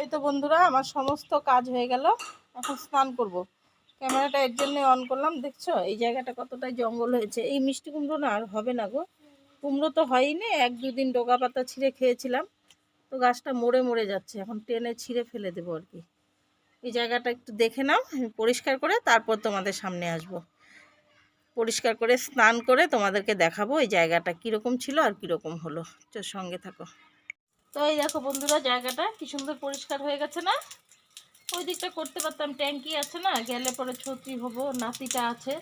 এই তো বন্ধুরা, আমার সমস্ত কাজ হয়ে গেল। এখন স্নান করব। ক্যামেরাটা এর জন্য অন করলাম, দেখছ? এই জায়গাটা কতটাই জঙ্গল হয়েছে। এই মিষ্টি কুমড়ো না আর হবে না গো। কুমড়ো তো হয়নি এক দুদিন ডোকা পাতা ছিঁড়ে খেয়েছিলাম। তো গাছটা মরে মরে যাচ্ছে, এখন টেনে ছিঁড়ে ফেলে দেবো আর কি। এই জায়গাটা একটু দেখে নাও পরিষ্কার করে তারপর তোমাদের সামনে আসব। পরিষ্কার করে স্নান করে তোমাদেরকে দেখাবো এই জায়গাটা কীরকম ছিল আর কীরকম হলো। চোর সঙ্গে থাকো। তো এই দেখো বন্ধুরা, জায়গাটা কি সুন্দর পরিষ্কার হয়ে গেছে না? ওই দিকটা করতে পারতাম, ট্যাঙ্কি আছে না, গেলে পরে ছত্রি হব, নাতিটা আছে,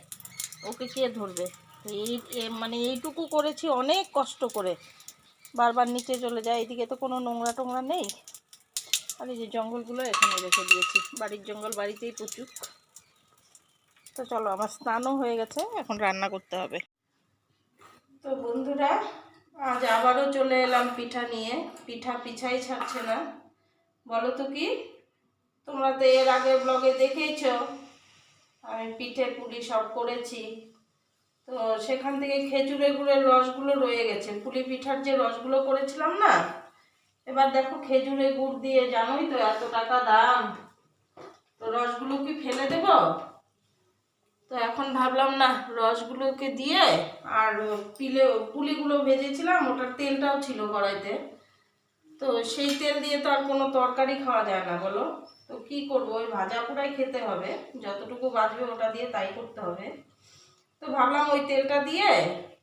ওকে কে ধরবে? এই মানে এইটুকু করেছি, অনেক কষ্ট করে। বারবার নিচে চলে যায়, এদিকে তো কোনো নোংরা টোংরা নেই। আর এই যে জঙ্গলগুলো এখানে রেখে দিয়েছি, বাড়ির জঙ্গল বাড়িতেই প্রচুর। তো চলো, আমার স্নানও হয়ে গেছে, এখন রান্না করতে হবে। তো বন্ধুরা আজ আবারও চলে এলাম পিঠা নিয়ে। পিঠা পিছাই ছাড়ছে না। বলো তো কি? তোমরা তো এর আগে ব্লগে দেখেইছো। আমি পিঠে পুলি সব করেছি। তো সেখান থেকে খেজুরে গুড়ের রসগুলো রয়ে গেছে। পুলি পিঠার যে রসগুলো করেছিলাম না, এবার দেখো খেজুরে গুড় দিয়ে, জানোই তো এত টাকা দাম। তো রসগুলো কি ফেলে দেব? তো এখন ভাবলাম না, রসগুলোকে দিয়ে আর পিলে, পুলিগুলো ভেজেছিলাম, ওটার তেলটাও ছিল কড়াইতে। তো সেই তেল দিয়ে তো আর কোনো তরকারি খাওয়া যায় না, বলো? তো কি করব? ওই ভাজা পোড়াই খেতে হবে। যতটুকু বাঁচবে ওটা দিয়ে তাই করতে হবে। তো ভাবলাম ওই তেলটা দিয়ে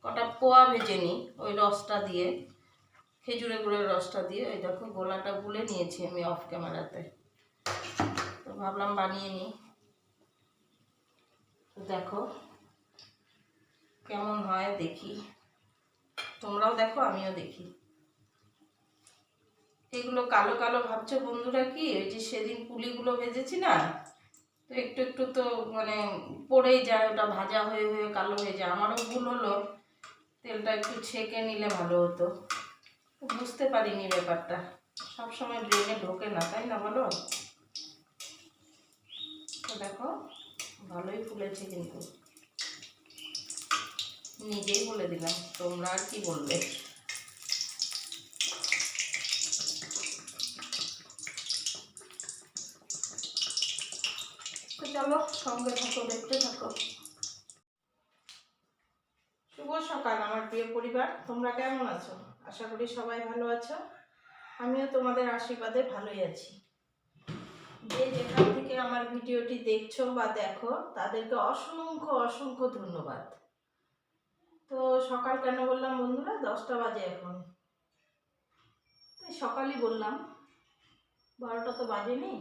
কটা পোয়া ভেজে নিই, ওই রসটা দিয়ে খেজুরে গুড়ের রসটা দিয়ে। ওই দেখো, গোলাটা গুলে নিয়েছি আমি অফ ক্যামেরাতে তো ভাবলাম বানিয়ে নিই। তো দেখো। কেমন হয় দেখি। তোমরাও দেখো, আমিও দেখি। এগুলো কালো কালো ভাবছ বন্ধুরা কি? ওই যে সেদিন পুলিগুলো ভেজেছি না, তো একটু একটু তো মানে পড়েই যায়, ওটা ভাজা হয়ে হয়ে কালো হয়ে যায়। আমারও ভুল হলো, তেলটা একটু ছেঁকে নিলে ভালো হতো। বুঝতে পারিনি ব্যাপারটা। সবসময় ব্রেনে ঢোকে না, তাই না বলো? তো দেখো। ভালোই ফুলেছে কিন্তু। নিজেই বলে দিলাম, তোমরা আর কি বলবে? চলো, সঙ্গে থাকো, দেখতে থাকো। শুভ সকাল আমার প্রিয় পরিবার, তোমরা কেমন আছো? আশা করি সবাই ভালো আছো। আমিও তোমাদের আশীর্বাদে ভালোই আছি। যে যেখান থেকে আমার ভিডিওটি দেখছ বা দেখো, তাদেরকে অসংখ্য অসংখ্য ধন্যবাদ। তো সকাল কেন বললাম বন্ধুরা? দশটা বাজে এখন। সকালই বললাম। বারোটা তো বাজেনি।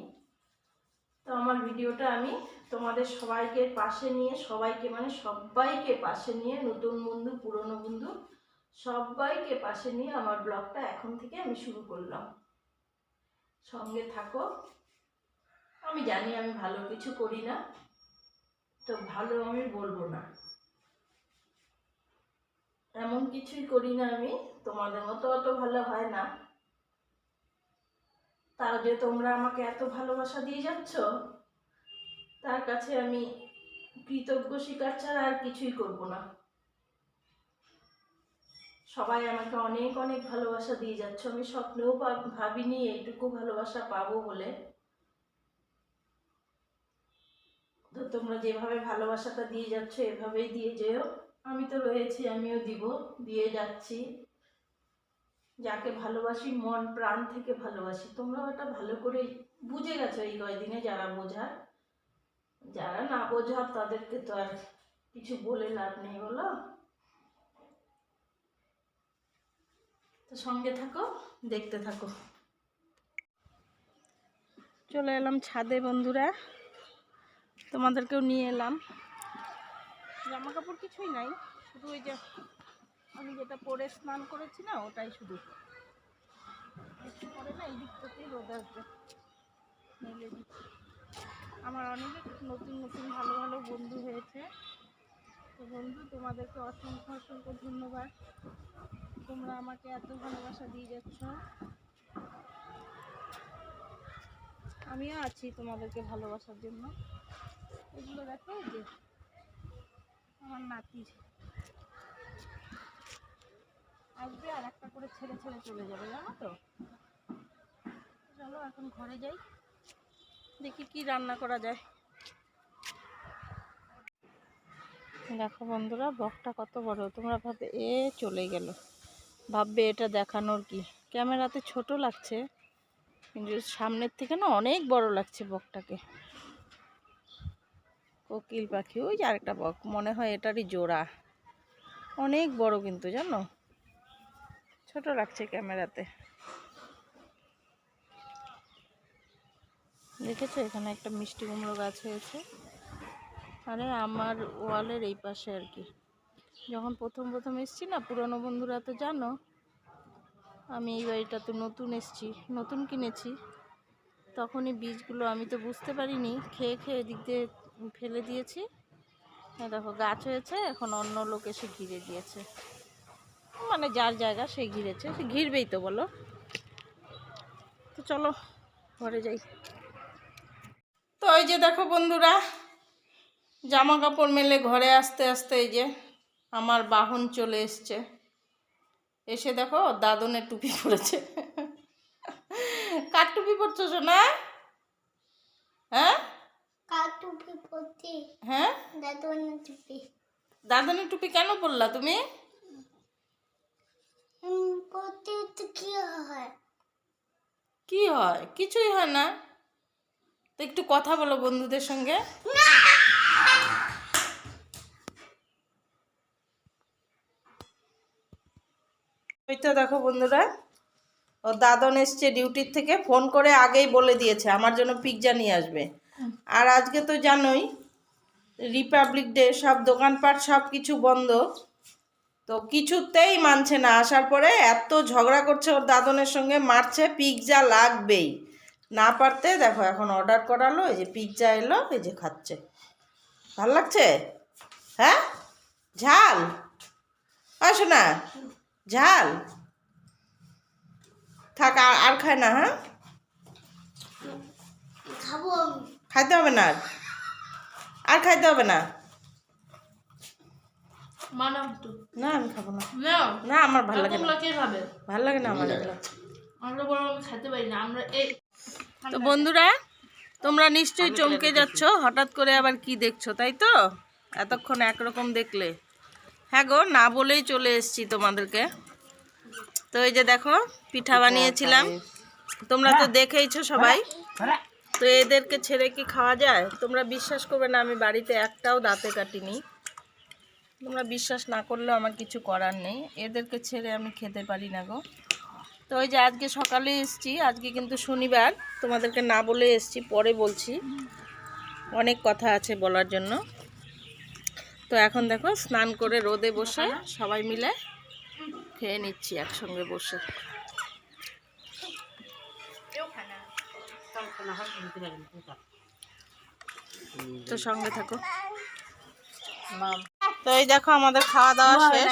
তো আমার ভিডিওটা আমি তোমাদের সবাইকে পাশে নিয়ে, সবাইকে মানে সবাইকে পাশে নিয়ে, নতুন বন্ধু, পুরনো বন্ধু, সবাইকে পাশে নিয়ে আমার ব্লগটা এখন থেকে আমি শুরু করলাম। সঙ্গে থাকো। আমি জানি আমি ভালো কিছু করি না, তো ভালো আমি বলব না। এমন কিছুই করি না আমি, তোমাদের মতো অত ভালো হয় না। তাও যে তোমরা আমাকে এত ভালোবাসা দিয়ে যাচ্ছ, তার কাছে আমি কৃতজ্ঞ স্বীকার ছাড়া আর কিছুই করব না। সবাই আমাকে অনেক অনেক ভালোবাসা দিয়ে যাচ্ছ। আমি স্বপ্নেও ভাবিনি এইটুকু ভালোবাসা পাবো বলে। তো তোমরা যেভাবে ভালোবাসাটা দিয়ে যাচ্ছ, এভাবেই দিয়ে যেও। আমি তো রয়েছি, আমিও দিব, দিয়ে যাচ্ছি। যাকে ভালোবাসি, মন, প্রাণ থেকে ভালোবাসি। তোমরাও এটা ভালো করে বুঝে গেছো এই কয়দিনে যারা বোঝার। যারা না বোঝা তাদেরকে তো আর কিছু বলে লাভ নেই, বলো। তো সঙ্গে থাকো, দেখতে থাকো। চলে এলাম ছাদে, বন্ধুরা। তোমাদেরকেও নিয়ে এলাম। জামা কাপড় কিছুই নাই, শুধু ওই যে আমি যেটা পরে স্নান করেছি না, ওটাই শুধু। পরে না, এই দিক থেকেই আসবে। আমার অনেক নতুন নতুন ভালো ভালো বন্ধু হয়েছে। তো বন্ধু, তোমাদেরকে অসংখ্য অসংখ্য ধন্যবাদ। তোমরা আমাকে এত ভালোবাসা দিয়ে যাচ্ছ। আমিও আছি তোমাদেরকে ভালোবাসার জন্য। এগুলো দেখো যে আমার নাতির। আসবে আর একটা করে ছেড়ে ছেড়ে চলে যাবে, জানো তো? চলো, এখন ঘরে যাই, দেখি কি রান্না করা যায়। দেখো বন্ধুরা, বকটা কত বড়, তোমরা ভাবে এ চলে গেল। ভাববে এটা দেখানোর কি? ক্যামেরাতে ছোট লাগছে, কিন্তু সামনের থেকে না অনেক বড় লাগছে বকটাকে। কোকিল পাখি, ওই যে আরেকটা বক, মনে হয় এটারই জোড়া। অনেক বড় কিন্তু, জানো? ছোট লাগছে ক্যামেরাতে। দেখেছ? এখানে একটা মিষ্টি কুমড়ো গাছ হয়েছে। আরে, আমার ওয়ালের এই পাশে আর কি। যখন প্রথম প্রথম এসছি না, পুরনো বন্ধুরা তো জানো, আমি এই বাড়িটা তো নতুন এসছি, নতুন কিনেছি। তখনই বীজগুলো আমি তো বুঝতে পারিনি, খেয়ে খেয়ে এদিক দিয়ে ফেলে দিয়েছি। এই দেখো, গাছ হয়েছে, এখন অন্য লোক এসে ঘিরে দিয়েছে। মানে যার জায়গা সে ঘিরেছে, সে ঘিরবেই তো, বলো। তো চলো, ঘরে যাই। তো ওই যে দেখো বন্ধুরা জামা কাপড় মেলে ঘরে আসতে আসতে এই যে আমার বাহন চলে এসছে। এসে দেখো দাদনের টুপি কার টুপি পরছো সোনা? হ্যাঁ? কাটুপি পতি হ্যাঁ? দাদন টুপি। দাদনের টুপি কেন পরলা তুমি? পতি তো কি হয়? কি হয়? কিছুই হয় না। তো একটু কথা বলো বন্ধুদের সঙ্গে। ওই তো দেখো বন্ধুরা। ও দাদন এসছে ডিউটির থেকে ফোন করে আগেই বলে দিয়েছে, আমার জন্য পিৎজা নিয়ে আসবে। আর আজকে তো জানোই রিপাবলিক ডে সব দোকানপাট সব কিছু বন্ধ। তো কিছুতেই মানছে না, আসার পরে এত ঝগড়া করছে ওর দাদনের সঙ্গে, মারছে পিৎজা লাগবেই। না পারতে দেখো এখন অর্ডার করালো, এই যে পিৎজা এলো, এই যে খাচ্ছে। ভালো লাগছে? হ্যাঁ? ঝাল? আসো না ঝাল? থাক আর আর খায় না হ্যাঁ? খাইতে হবে না আর? আর খাইতে হবে না? না আমি খাব না। নাও না আমার ভালো লাগে ভালো লাগে না আমার এগুলো। আমরা বড় আমি খেতে পারি না আমরা এই তো বন্ধুরা তোমরা নিশ্চয়ই চমকে যাচ্ছ হঠাৎ করে আবার কি দেখছ তাই তো? এতক্ষণ একরকম দেখলে। হ্যাঁ গো না বলেই চলে এসেছি তোমাদেরকে। তো এই যে দেখো পিঠা বানিয়েছিলাম। তোমরা তো দেখেইছো সবাই। তো এদেরকে ছেড়ে কি খাওয়া যায়? তোমরা বিশ্বাস করবে না আমি বাড়িতে একটাও দাঁতে কাটিনি। তোমরা বিশ্বাস না করলেও আমার কিছু করার নেই। এদেরকে ছেড়ে আমি খেতে পারি না গো। তো ওই যে আজকে সকালে এসছি আজকে কিন্তু শনিবার। তোমাদেরকে না বলে এসছি পরে বলছি। অনেক কথা আছে বলার জন্য। তো এখন দেখো স্নান করে রোদে বসে সবাই মিলে খেয়ে নিচ্ছি একসঙ্গে বসে। তো সঙ্গে থাকো। তো এই দেখো আমাদের খাওয়া দাওয়া শেষ।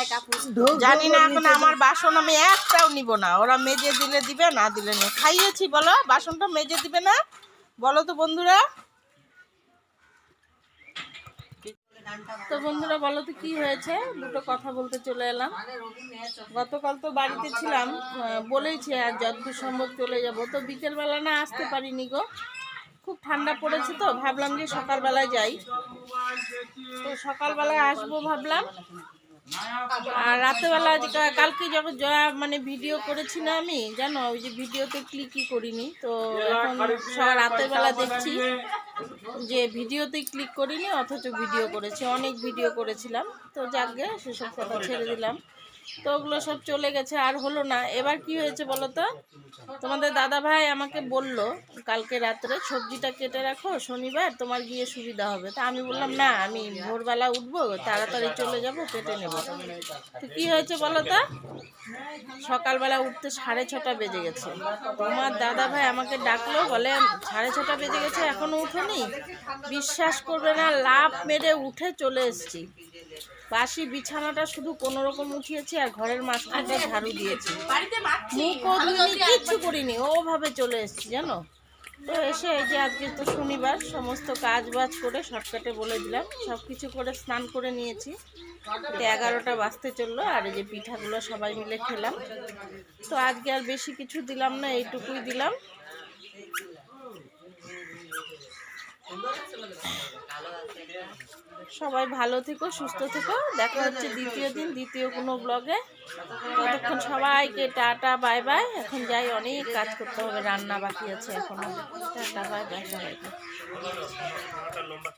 জানি না এখন আমার বাসন আমি একটাও নিব না। ওরা মেজে দিলে দিবে না দিলে নেই। খাইয়েছি বলো। বাসনটা মেজে দিবে না। বলো তো বন্ধুরা। তো বন্ধুরা বলো তো কি হয়েছে? দুটো কথা বলতে চলে এলাম। গতকাল তো বাড়িতে ছিলাম আহ, বলেইছি আর যতদূর সম্ভব চলে যাব। তো বিকেলবেলা না আসতে পারিনি গো। খুব ঠান্ডা পড়েছে তো ভাবলাম যে সকালবেলায় যাই। তো সকালবেলায় আসব ভাবলাম। আর রাতেবেলা কালকে যখন যা- মানে ভিডিও করেছি না আমি জানো ওই যে ভিডিওতে ক্লিকই করিনি। তো এখন রাতের বেলা দেখছি। যে ভিডিওতে ক্লিক করিনি, অথচ ভিডিও করেছি, অনেক ভিডিও করেছিলাম। তো যাকে সেসব কথা ছেড়ে দিলাম। তো ওগুলো সব চলে গেছে, আর হলো না। এবার কি হয়েছে বলো তো তোমাদের দাদা ভাই আমাকে বলল, কালকে রাত্রে সবজিটা কেটে রাখো, শনিবার তোমার গিয়ে সুবিধা হবে। তা আমি বললাম, না, আমি ভোরবেলা উঠবো, তাড়াতাড়ি চলে যাব, কেটে নেব। তো কি হয়েছে বলো তো সকালবেলা উঠতে সাড়ে ছটা বেজে গেছে। তোমার দাদা ভাই আমাকে ডাকলো, বলে, সাড়ে ছটা বেজে গেছে, এখনও উঠোনি? বিশ্বাস করবে না লাভ মেরে উঠে চলে এসেছি। বাসি বিছানাটা শুধু কোনো রকম উঠিয়েছি আর ঘরের মাঝখানটা ঝাড়ু দিয়েছি। মুখও ধুইনি কিচ্ছু করিনি ওভাবে চলে এসেছি জানো? তো এসে এই যে আজকে তো শনিবার সমস্ত কাজ বাজ করে শর্টকাটে বলে দিলাম সব কিছু করে স্নান করে নিয়েছি। তো এগারোটা বাজতে চলল আর এই যে পিঠাগুলো সবাই মিলে খেলাম। তো আজকে আর বেশি কিছু দিলাম না এইটুকুই দিলাম। সবাই ভালো থেকো, সুস্থ থেকো। দেখা হচ্ছে দ্বিতীয় দিন, দ্বিতীয় কোনো ব্লগে ততক্ষণ সবাইকে টাটা, বাই বাই। এখন যাই, অনেক কাজ করতে হবে, রান্না বাকি আছে এখনও। টাটা, বাই বাই, সবাইকে।